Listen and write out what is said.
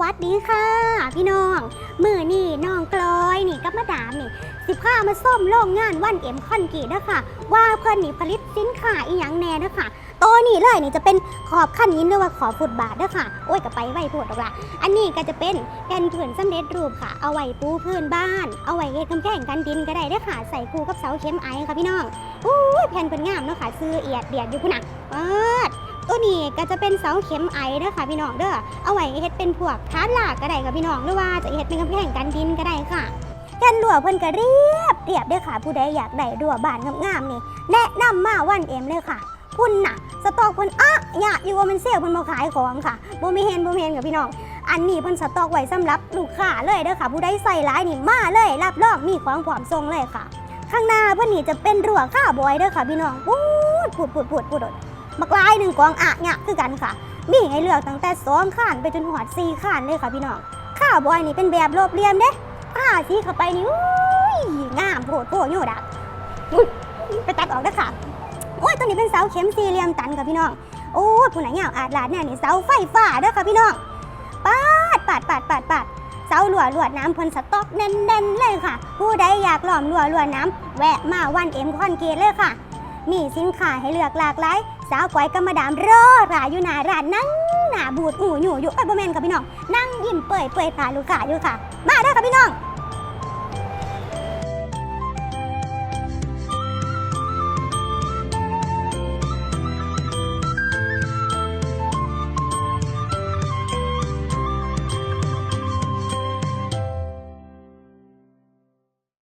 วัสดีค่ะ พี่น้องมือนี่น้องกลอยนี่กับมาดามนี่สิพามาส้มโรงงานวันเอ็มคอนกีนะคะว่าเพื่อนนี่ผลิตสินค้าอีหยังแน่นะคะตัวนี้เลยนี่จะเป็นขอบขั้นหินหรือว่าขอบฟุตบาทนะคะโอ้ยก็ไปไว้พูดหรอกละอันนี้ก็จะเป็นแผ่นผืนสำเร็จรูปค่ะ เอาไว้ปูพื้นบ้าน เอาไว้เฮ็ดกำแพงกันดินก็ได้เด้อค่ะ ใส่คู่กับเสาเข็มไอค่ะพี่น้องอุ้ยแผ่นเพิ่นงามเนาะค่ะซื้อเอียดเดียดอยู่พุ่นน่ะเปิด ตัวนี้ก็จะเป็นเสาเข็มไอเด้อค่ะพี่น้องเด้อเอาไว้เฮ็ดเป็นพวกทานหลากก็ได้ค่ะพี่น้องหรือว่าจะเฮ็ดเป็นกำแพงกันดินก็ได้ค่ะกันรั่วเพิ่นก็เรียบเรียบเด้อค่ะ ผู้ใดอยากได้รั่วบานงามๆนี่แนะนำมาวันเอ็มเลยค่ะพุ่นน่ะ สต็อกเพิ่นอะอยากอยู่ว่ามันเซลล์เพิ่นบ่ขายของค่ะบ่มีเห็นบ่มีเห็นกับพี่น้องอันนี้เพิ่นสต็อกไว้สำหรับลูกค้าเลยเด้อค่ะ ผู้ใดใส่หลายนี่มาเลยรับรองมีของพร้อมส่งเลยค่ะ ข้างหน้าเพิ่นนี่จะเป็นรั่วข้าวบอยเด้อค่ะพี่น้องปูดปูดปูดปูดปูด บักลายหนึ่งกองอะเนี่ยคือกันค่ะ มีให้เลือกตั้งแต่สองข้านไปจนหอดสี่ข้านเลยค่ะพี่น้องข้าวบอยนี่เป็นแบบโลบเหลี่ยมเด้ผ้าสีเข้าไปนี่อุ้ยงามโพดโพโยดักไปตัดออกเด้ค่ะโอ้ยตัวนี้เป็นเสาเข็มสี่เหลี่ยมตันค่ะพี่น้องโอ้ยผู้ไหนยาวอาดลาดเนี่ยนี่เสาไฟฟ้าเด้อค่ะพี่น้องปาดปาดปาดปาดปาดเสาหลวดลวดน้ำพ่นสต๊อกแน่นๆเลยค่ะ ผู้ใดอยากหลอมหลวดลวดน้ำแวะมาวันเอ็มคอนเกตเลยค่ะ มีสินค้าให้เลือกหลากหลายสาวก้อยกับมาดามรอรายอยู่หน้าร้านนั่งหน้าบูดอู่อยู่อยู่ไปบ่แม่นกับพี่น้องนั่งยิ้มเปื่อยเปื่อยตาลูกค้าอยู่ค่ะ มาเด้อค่ะพี่น้อง